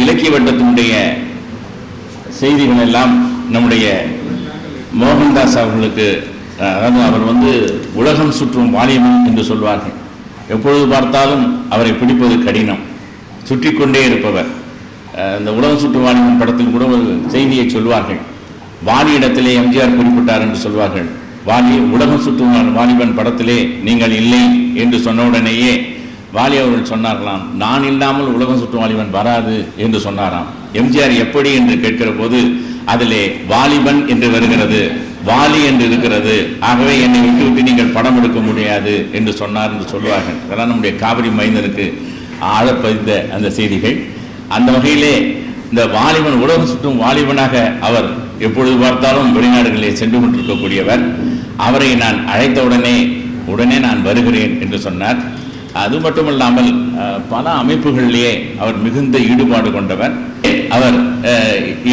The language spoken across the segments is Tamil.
இலக்கிய வட்டத்தினுடைய செய்திகள் எல்லாம் நம்முடைய மோகன்தாஸ் அவர்களுக்கு அதாவது அவர் வந்து உலகம் சுற்றும் வாலிபன் என்று சொல்வார்கள். எப்பொழுது பார்த்தாலும் அவரை பிடிப்பது கடினம். சுற்றி கொண்டே இருப்பவர். இந்த உலகம் சுற்றும் வாலிபன் படத்தில் கூட ஒரு செய்தியை சொல்வார்கள். வாலி இடத்திலே எம்ஜிஆர் குறிப்பிட்டார் என்று சொல்வார்கள். வாலி உலகம் சுற்றும் வாலிபன் படத்திலே நீங்கள் இல்லை என்று சொன்ன உடனேயே வாலி அவர்கள் சொன்னார்களாம் நான் இல்லாமல் உலகம் சுற்றும் வாலிபன் வராது என்று சொன்னாராம். எம்ஜிஆர் எப்படி என்று கேட்கிற போது அதிலே வாலிபன் என்று வருகிறது வாலி என்று இருக்கிறது. ஆகவே என்னை விட்டு விட்டு நீங்கள் படம் எடுக்க முடியாது என்று சொன்னார் என்று சொல்வார்கள் அதெல்லாம் நம்முடைய காவிரி மைந்தனுக்கு ஆழப்பதிந்த அந்த செய்திகள். அந்த வகையிலே இந்த வாலிபன் உலகம் சுற்றும் வாலிபனாக அவர் எப்பொழுது பார்த்தாலும் வெளிநாடுகளிலே சென்று கொண்டிருக்கக்கூடியவர். அவரை நான் அழைத்த உடனே உடனே நான் வருகிறேன் என்று சொன்னார். அது மட்டுமல்லாமல் பல அமைப்புகளிலேயே அவர் மிகுந்த ஈடுபாடு கொண்டவர். அவர்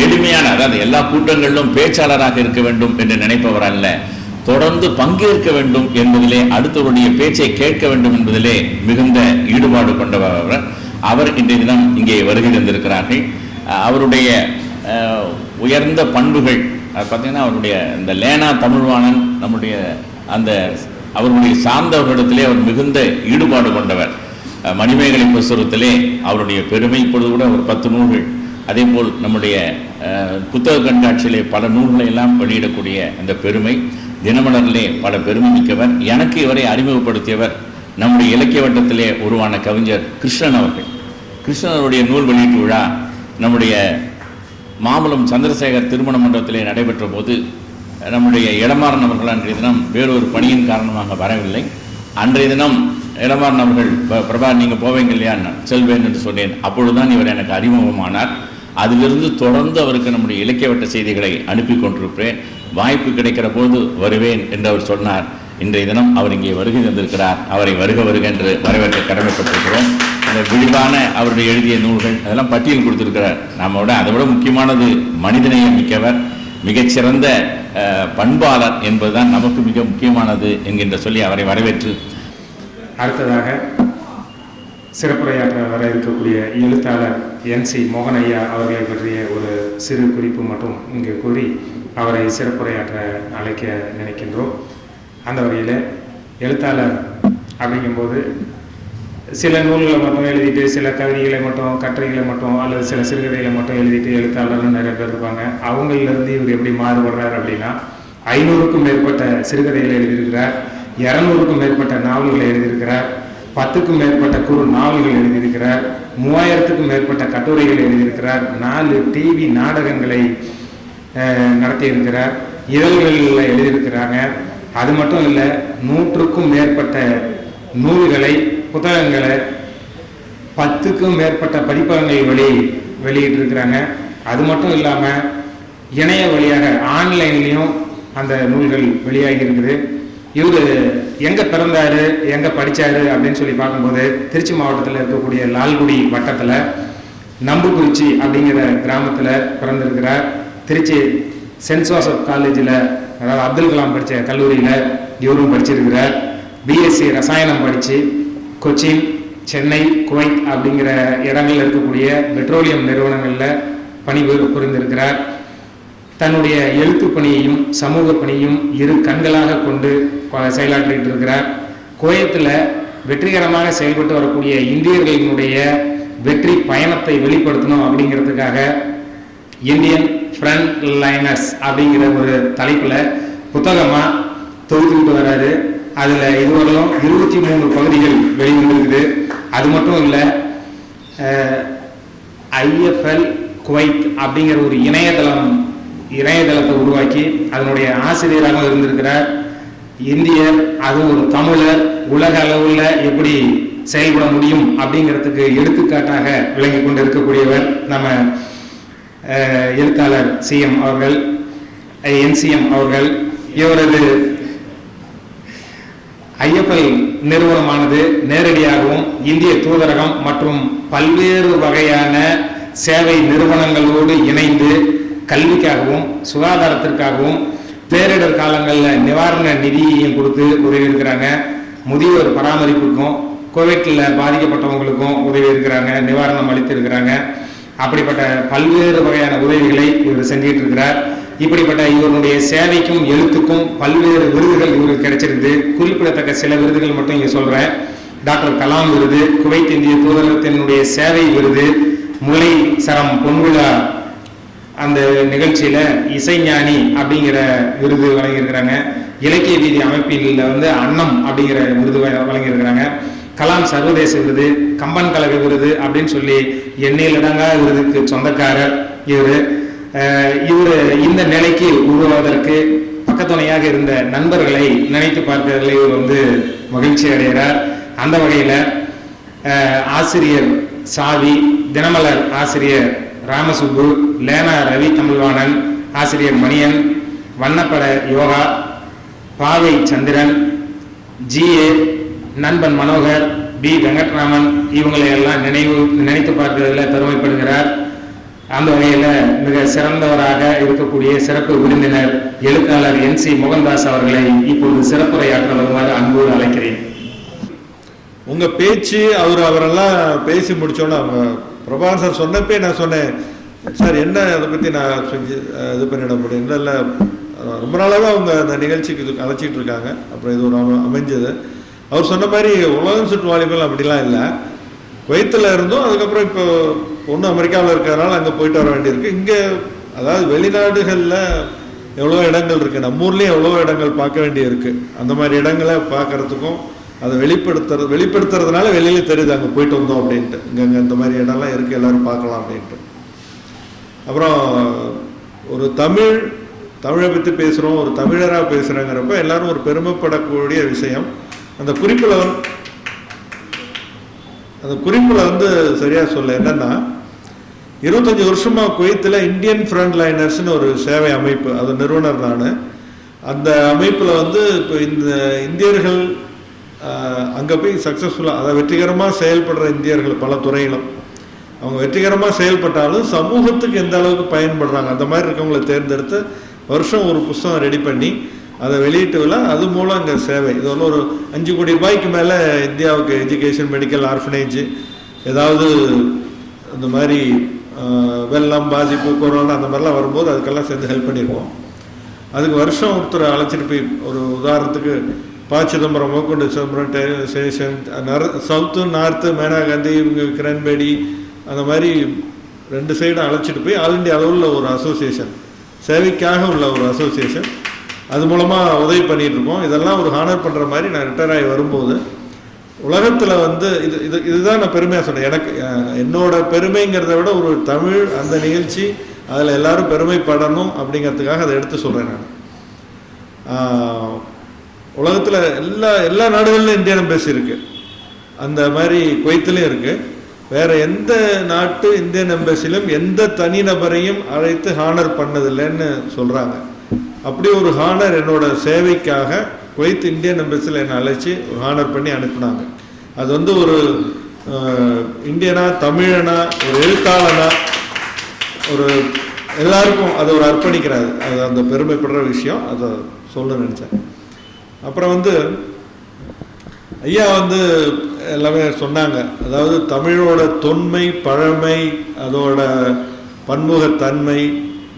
எளிமையான அதாவது எல்லா கூட்டங்களிலும் பேச்சாளராக இருக்க வேண்டும் என்று நினைப்பவர் அல்ல. தொடர்ந்து பங்கேற்க வேண்டும் என்பதிலே அடுத்தவருடைய பேச்சை கேட்க வேண்டும் என்பதிலே மிகுந்த ஈடுபாடு கொண்டவர். அவர் அவர் இன்றைய தினம் இங்கே வருகை தந்திருக்கிறார்கள். அவருடைய உயர்ந்த பண்புகள் பார்த்தீங்கன்னா அவருடைய இந்த லேனா தமிழ்வாணன் நம்முடைய அந்த அவருடைய சார்ந்தவர்களிடத்திலே அவர் மிகுந்த ஈடுபாடு கொண்டவர். மணிமேகலை புஸ்தகத்திலே அவருடைய பெருமை இப்பொழுது கூட ஒரு பத்து நூல்கள். அதே போல் நம்முடைய புத்தக கண்காட்சியிலே பல நூல்களை எல்லாம் வெளியிடக்கூடிய அந்த பெருமை தினமலரிலே பல பெருமை மிக்கவர் எனக்கு இவரை அறிமுகப்படுத்தியவர் நம்முடைய இலக்கிய வட்டத்திலே உருவான கவிஞர் கிருஷ்ணன் அவர்கள். கிருஷ்ணன் அவருடைய நூல் வெளியீட்டு விழா நம்முடைய மாமலம் சந்திரசேகர் திருமண மண்டபத்திலே நடைபெற்ற போது நம்முடைய இடமாறன் அவர்கள் அன்றைய தினம் வேறொரு பணியின் காரணமாக வரவில்லை. அன்றைய தினம் இடமாறன் அவர்கள் "ப- பிரபா நீங்கள் போவீங்க இல்லையா? நான் செல்வேன் என்று சொன்னேன். அப்பொழுதுதான் இவர் எனக்கு அறிமுகமானார். அதிலிருந்து தொடர்ந்து அவருக்கு நம்முடைய இலக்கிய வட்ட செய்திகளை அனுப்பி கொண்டிருப்பேன் வாய்ப்பு கிடைக்கிற போது வருவேன் என்று அவர் சொன்னார். இன்றைய தினம் அவர் இங்கே வருகை தந்திருக்கிறார். அவரை வருக வருக என்று வரவேற்க கடமைப்பட்டிருக்கிறோம். அந்த விரிவான அவருடைய எழுதிய நூல்கள் அதெல்லாம் பட்டியல் கொடுத்திருக்கிறார். நம்மோட அதை விட முக்கியமானது மனிதநேயம் மிக்கவர். மிகச்சிறந்த பண்பாளர் என்பதுதான் நமக்கு மிக முக்கியமானது என்கின்ற சொல்லி அவரை வரவேற்று. அடுத்ததாக சிறப்புரையாற்ற வர இருக்கக்கூடிய எழுத்தாளர் என் சி மோகனையா அவர்களை பற்றிய ஒரு சிறு குறிப்பு மட்டும் இங்கு கூறி அவரை சிறப்புரையாற்ற அழைக்க நினைக்கின்றோம். அந்த வகையில் எழுத்தாளர் அப்படிங்கும்போது சில நூல்களை மட்டும் எழுதிட்டு சில கவிதைகளை மட்டும் கட்டுரைகளை மட்டும் அல்லது சில சிறுகதைகளை மட்டும் எழுதிட்டு எழுத்தாளர்னு நிறைய பேர் இருப்பாங்க. அவங்களிலிருந்து இவர் எப்படி மாறுபடுறார் அப்படின்னா ஐநூறுக்கும் மேற்பட்ட சிறுகதைகளை எழுதியிருக்கிறார் இரநூறுக்கும் மேற்பட்ட நாவல்களை எழுதியிருக்கிறார் பத்துக்கும் மேற்பட்ட குறு நாவல்கள் எழுதியிருக்கிறார் மூவாயிரத்துக்கும் மேற்பட்ட கட்டுரைகள் எழுதியிருக்கிறார் நாலு டிவி நாடகங்களை நடத்தியிருக்கிறார் இதழ்களில் எழுதியிருக்கிறாங்க. அது மட்டும் இல்லை நூற்றுக்கும் மேற்பட்ட நூல்களை புத்தகங்களை பத்துக்கும் மேற்பட்ட பதிப்பகங்கள் வெளி வெளியிட்டிருக்கிறாங்க. அது மட்டும் இல்லாமல் இணைய வழியாக ஆன்லைன்லேயும் அந்த நூல்கள் வெளியாகி இருக்குது இவர் எங்கே பிறந்தாரு எங்கே படித்தாரு அப்படின்னு சொல்லி பார்க்கும்போது திருச்சி மாவட்டத்தில் இருக்கக்கூடிய லால்குடி வட்டத்தில் நம்புக்குறிச்சி அப்படிங்கிற கிராமத்தில் பிறந்திருக்கிறார். திருச்சி சென்ட் ஜோசப் காலேஜில் அதாவது அப்துல் கலாம் படித்த கல்லூரியில் இவரும் படிச்சிருக்கிறார். பிஎஸ்சி ரசாயனம் படித்து கொச்சின் சென்னை குவைத் அப்படிங்கிற இடங்களில் இருக்கக்கூடிய பெட்ரோலியம் நிறுவனங்களில் பணிபுரி புரிந்திருக்கிறார். தன்னுடைய எழுத்து பணியையும் சமூக பணியும் இரு கண்களாக கொண்டு செயலாற்றிட்டு இருக்கிறார். குவைத்தில் வெற்றிகரமாக செயல்பட்டு வரக்கூடிய இந்தியர்களினுடைய வெற்றி பயணத்தை வெளிப்படுத்தணும் அப்படிங்கிறதுக்காக இந்தியன் ஃப்ரண்ட் லைனர்ஸ் அப்படிங்கிற ஒரு தலைப்பில் புத்தகமாக தொகுத்துக்கிட்டு வர்றாரு. அதில் இதுவரையும் இருபத்தி மூணு பகுதிகள் வெளிவந்திருக்குது. அது மட்டும் இல்லை ஐஎஃப்எல் குவைத் அப்படிங்கிற ஒரு இணையதளம் இணையதளத்தை உருவாக்கி அதனுடைய ஆசிரியராக இருந்திருக்கிறார். இந்தியர் அதுவும் ஒரு தமிழர் உலக அளவில் எப்படி செயல்பட முடியும் அப்படிங்கிறதுக்கு எடுத்துக்காட்டாக விளங்கி கொண்டு இருக்கக்கூடியவர் நம்ம எழுத்தாளர் சிஎம் அவர்கள் என்சிஎம் அவர்கள். இவரது ஐஎஃப்எல் நிறுவனமானது நேரடியாகவும் இந்திய தூதரகம் மற்றும் பல்வேறு வகையான சேவை நிறுவனங்களோடு இணைந்து கல்விக்காகவும் சுகாதாரத்திற்காகவும் பேரிடர் காலங்களில் நிவாரண நிதியையும் கொடுத்து உதவி இருக்கிறாங்க முதியோர் பராமரிப்புக்கும் கோவிட்டில் பாதிக்கப்பட்டவங்களுக்கும் உதவி இருக்கிறாங்க நிவாரணம் அளித்திருக்கிறாங்க. அப்படிப்பட்ட பல்வேறு வகையான உதவிகளை இவர் செஞ்சிட்டு இருக்கிறார். இப்படிப்பட்ட இவருடைய சேவைக்கும் எழுத்துக்கும் பல்வேறு விருதுகள் இவருக்கு கிடைச்சிருந்து குறிப்பிடத்தக்க சில விருதுகள் மட்டும் இங்க சொல்றேன். டாக்டர் கலாம் விருது குவைத் இந்திய தூதரகத்தினுடைய சேவை விருது முல்லை சரம் பொன்விழா அந்த நிகழ்ச்சியில இசைஞானி அப்படிங்கிற விருது வழங்கியிருக்கிறாங்க. இலக்கிய வீதி அமைப்பில் வந்து அன்னம் அப்படிங்கிற விருது வ- வழங்கியிருக்கிறாங்க. கலாம் சர்வதேச விருது கம்பன் கழக விருது அப்படின்னு சொல்லி எண்ணில் அடங்கா விருதுக்கு சொந்தக்காரர் இவர். இவர் இந்த நிலைக்கு உருவாவதற்கு பக்கத்துணையாக இருந்த நண்பர்களை நினைத்து பார்க்கிறதுல இவர் வந்து மகிழ்ச்சி அடைகிறார். அந்த வகையில் ஆசிரியர் சாவி தினமலர் ஆசிரியர் ராமசுப்பு லேனா ரவி தமிழ்வாணன் ஆசிரியர் மணியன் வண்ணப்பட யோகா பாவை சந்திரன் ஜிஏ நண்பன் மனோகர் பி வெங்கட்ராமன் இவங்களை எல்லாம் நினைவு நினைத்து பார்க்கிறதுல பெருமைப்படுகிறார். அந்த வகையில் மிக சிறந்தவராக இருக்கக்கூடிய சிறப்பு விருந்தினர் எழுத்தாளர் என் சி மோகன்தாஸ் அவர்களை இப்பொழுது சிறப்புரையாற்ற வருமாறு அன்போடு அழைக்கிறேன். உங்க பேச்சு அவர் அவரெல்லாம் பேசி முடிச்சோன்னு அவங்க பிரபாகர் சார் சொன்னப்பே நான் சொன்னேன். சார் என்ன அதை பத்தி நான் செஞ்சு இது பண்ணிட முடியும்? இல்லை இல்லை ரொம்ப நாளாக அவங்க அந்த நிகழ்ச்சிக்கு இது அழைச்சிட்டு இருக்காங்க. அப்புறம் இது ஒரு அமைஞ்சது. அவர் சொன்ன மாதிரி உலகம் சுற்று வாலிபல் அப்படிலாம் இல்லை. குவைத்தில் இருந்தும் அதுக்கப்புறம் இப்போ பொண்ணு அமெரிக்காவில் இருக்கிறதுனால அங்கே போயிட்டு வர வேண்டியிருக்கு. இங்கே அதாவது வெளிநாடுகளில் எவ்வளோ இடங்கள் இருக்குது நம்ம ஊர்லேயும் எவ்வளோ இடங்கள் பார்க்க வேண்டியிருக்கு. அந்த மாதிரி இடங்களை பார்க்கறதுக்கும் அதை வெளிப்படுத்துறது வெளிப்படுத்துறதுனால வெளியில தெரியுது அங்கே போயிட்டு வந்தோம் அப்படின்ட்டு. இங்கே இங்கே இந்த மாதிரி இடம்லாம் இருக்குது எல்லோரும் பார்க்கலாம் அப்படின்ட்டு. அப்புறம் ஒரு தமிழ் தமிழை பற்றி பேசுகிறோம் ஒரு தமிழராக பேசுகிறேங்கிறப்ப எல்லாரும் ஒரு பெருமைப்படக்கூடிய விஷயம். அந்த குறிப்பில் வந்து அந்த குறிப்பில் வந்து சரியாக சொல்ல என்னென்னா இருபத்தஞ்சி வருஷமாக குவைத்தில் இந்தியன் ஃப்ரண்ட் லைனர்ஸ்னு ஒரு சேவை அமைப்பு அது நிறுவனர் நான். அந்த அமைப்பில் வந்து இப்போ இந்த இந்தியர்கள் அங்கே போய் சக்ஸஸ்ஃபுல்லாக அதை வெற்றிகரமாக செயல்படுற இந்தியர்கள் பல துறையிலும். அவங்க வெற்றிகரமாக செயல்பட்டாலும் சமூகத்துக்கு எந்த அளவுக்கு பயன்படுறாங்க அந்த மாதிரி இருக்கவங்களை தேர்ந்தெடுத்து வருஷம் ஒரு புஸ்தகம் ரெடி பண்ணி அதை வெளியிட்டு விழா அது மூலம் அங்கே சேவை. இது வந்து ஒரு அஞ்சு கோடி ரூபாய்க்கு மேலே இந்தியாவுக்கு எஜுகேஷன் மெடிக்கல் ஆர்ஃபனேஜ் ஏதாவது இந்த மாதிரி வெள்ளம் பாதிப்பு கொரோனா அந்த மாதிரிலாம் வரும்போது அதுக்கெல்லாம் சேர்ந்து ஹெல்ப் பண்ணியிருக்கோம் அதுக்கு வருஷம் ஒருத்தர் அழைச்சிட்டு போய் ஒரு உதாரணத்துக்கு ப சிதம்பரம் மோக்குண்டு சிதம்பரம் டே- ஸ்டேஷன் சவுத்து நார்த்து மேனா காந்தி இவங்க கிரண்பேடி அந்த மாதிரி ரெண்டு சைடும் அழைச்சிட்டு போய் ஆல் இண்டியா அளவில் ஒரு அசோசியேஷன் சேவைக்காக உள்ள ஒரு அசோசியேஷன் அது மூலமாக உதவி பண்ணிட்டு இருக்கோம் இதெல்லாம் ஒரு ஹானர் பண்ணுற மாதிரி நான் ரிட்டையர் ஆகி வரும்போது உலகத்தில் வந்து இது இது இதுதான் நான் பெருமையாக சொன்னேன். எனக்கு என்னோட பெருமைங்கிறத விட ஒரு தமிழ் அந்த நிகழ்ச்சி அதில் எல்லாரும் பெருமைப்படணும் அப்படிங்கிறதுக்காக அதை எடுத்து சொல்கிறேன் நான். உலகத்தில் எல்லா எல்லா நாடுகளிலும் இந்தியன் எம்பசி இருக்குது அந்த மாதிரி குவைத்துலேயும் இருக்குது வேறு எந்த நாட்டு இந்தியன் எம்பசிலும் எந்த தனிநபரையும் அழைத்து ஹானர் பண்ணதில்லைன்னு சொல்கிறாங்க அப்படி ஒரு ஹானர் என்னோட சேவைக்காக குவைத் இந்தியன் எம்பசியில் என்னை அழைச்சி ஒரு ஹானர் பண்ணி அனுப்புனாங்க. அது வந்து ஒரு இந்தியனா தமிழனா ஒரு எழுத்தாளனா ஒரு எல்லாருக்கும் அதை ஒரு அர்ப்பணிக்கிறாரு. அது அந்த பெருமைப்படுற விஷயம். அதை சொல்ல நினச்சேன். அப்புறம் வந்து ஐயா வந்து எல்லாமே சொன்னாங்க. அதாவது தமிழோட தொன்மை பழமை அதோட பன்முகத்தன்மை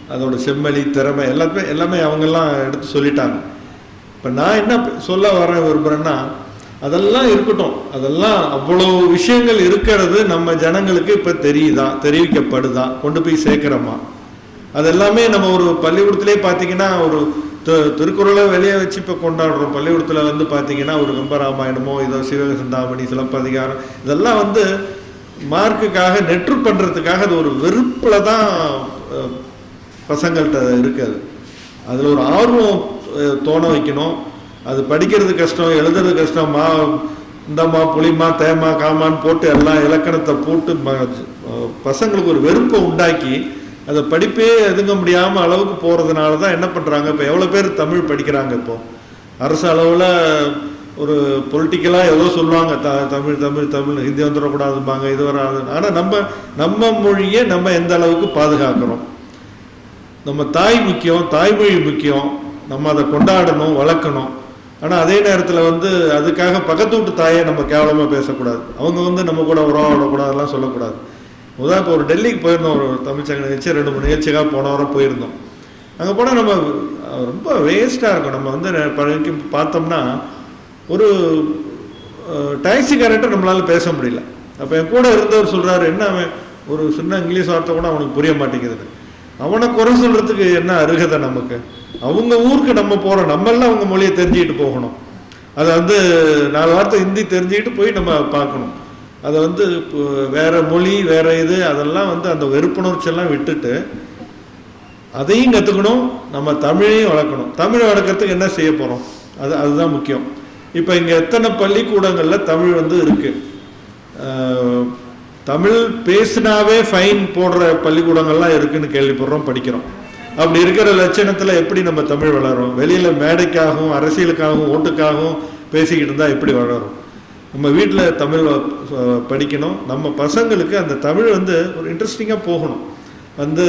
அதோட செம்மொழி திறமை எல்லாத்துமே எல்லாமே அவங்கெல்லாம் எடுத்து சொல்லிட்டாங்க. இப்போ நான் என்ன சொல்ல வர விரும்புகிறேன்னா அதெல்லாம் இருக்கட்டும். அதெல்லாம் அவ்வளோ விஷயங்கள் இருக்கிறது நம்ம ஜனங்களுக்கு இப்போ தெரியுதா தெரிவிக்கப்படுதா கொண்டு போய் சேர்க்குறோமா? அது எல்லாமே நம்ம ஒரு பள்ளிக்கூடத்துலேயே பார்த்தீங்கன்னா ஒரு தி- திருக்குறளை வெளியே வச்சு இப்போ கொண்டாடுறோம். பள்ளிக்கூடத்தில் வந்து பார்த்தீங்கன்னா ஒரு கம்பராமாயணமோ இதோ சிவகசந்தாமணி சிலப்பதிகாரம் இதெல்லாம் வந்து மார்க்குக்காக நெற்று பண்ணுறதுக்காக அது ஒரு வெறுப்பில் தான் பசங்கள்கிட்ட இருக்காது. அதில் ஒரு ஆர்வம் தோண வைக்கணும். அது படிக்கிறது கஷ்டம் எழுதுறது கஷ்டம் மா இந்தம்மா புளிமா தேமா காமான்னு போட்டு எல்லாம் இலக்கணத்தை போட்டு ம- பசங்களுக்கு ஒரு வெறுப்பை உண்டாக்கி அதை படிப்பே எதுங்க முடியாமல் அளவுக்கு போகிறதுனால தான் என்ன பண்ணுறாங்க இப்போ எவ்வளோ பேர் தமிழ் படிக்கிறாங்க இப்போ? அரசு அளவில் ஒரு பொலிட்டிக்கலாக எவ்வளோ சொல்லுவாங்க த தமிழ் தமிழ் தமிழ் ஹிந்தி வந்துடக்கூடாதும்பாங்க இது வராது ஆனால் நம்ம நம்ம மொழியை நம்ம எந்த அளவுக்கு பாதுகாக்கிறோம்? நம்ம தாய் முக்கியம் தாய்மொழி முக்கியம். நம்ம அதை கொண்டாடணும் வளர்க்கணும். ஆனால் அதே நேரத்தில் வந்து அதுக்காக பக்கத்து வீட்டு தாயை நம்ம கேவலமாக பேசக்கூடாது. அவங்க வந்து நம்ம கூட உறவாடக்கூடாது அதெல்லாம் சொல்லக்கூடாது. முதல்ல இப்போ ஒரு டெல்லிக்கு போயிருந்தோம் ஒரு தமிழ்ச்சங்க நிகழ்ச்சி ரெண்டு மூணு நிகழ்ச்சிக்காக போன வாரம் போயிருந்தோம். அங்கே போனால் நம்ம ரொம்ப வேஸ்ட்டாக இருக்கும். நம்ம வந்து நெ- பார்த்தோம்னா ஒரு டாக்ஸிக்காரன்ட்ட நம்மளால் பேச முடியல. அப்போ என் கூட இருந்தவர் சொல்கிறாரு என்ன அவன் ஒரு சின்ன இங்கிலீஷ் வார்த்தை கூட அவனுக்கு புரிய மாட்டேங்கிறது அவனை குறை சொல்றதுக்கு என்ன அருகதை நமக்கு? அவங்க ஊருக்கு நம்ம போகிறோம் நம்மளாம் அவங்க மொழியை தெரிஞ்சுக்கிட்டு போகணும். அதை வந்து நாலு வார்த்தை ஹிந்தி தெரிஞ்சுக்கிட்டு போய் நம்ம பார்க்கணும். அதை வந்து இப்போ வேற மொழி வேற இது அதெல்லாம் வந்து அந்த வெறுப்புணர்ச்சியெல்லாம் விட்டுட்டு அதையும் கற்றுக்கணும் நம்ம தமிழையும் வளர்க்கணும். தமிழை வளர்க்கறதுக்கு என்ன செய்ய போகிறோம் அது அதுதான் முக்கியம். இப்போ இங்கே எத்தனை பள்ளிக்கூடங்களில் தமிழ் வந்து இருக்குது தமிழ் பேசினாவே ஃபைன் போடுற பள்ளிக்கூடங்கள்லாம் இருக்குன்னு கேள்விப்படுறோம் படிக்கிறோம். அப்படி இருக்கிற லட்சணத்தில் எப்படி நம்ம தமிழ் வளரும்? வெளியில் மேடைக்காகவும் அரசியலுக்காகவும் ஓட்டுக்காகவும் பேசிக்கிட்டு இருந்தால் எப்படி வளரும்? நம்ம வீட்டில் தமிழ் படிக்கணும். நம்ம பசங்களுக்கு அந்த தமிழ் வந்து ஒரு இன்ட்ரெஸ்டிங்காக போகணும். வந்து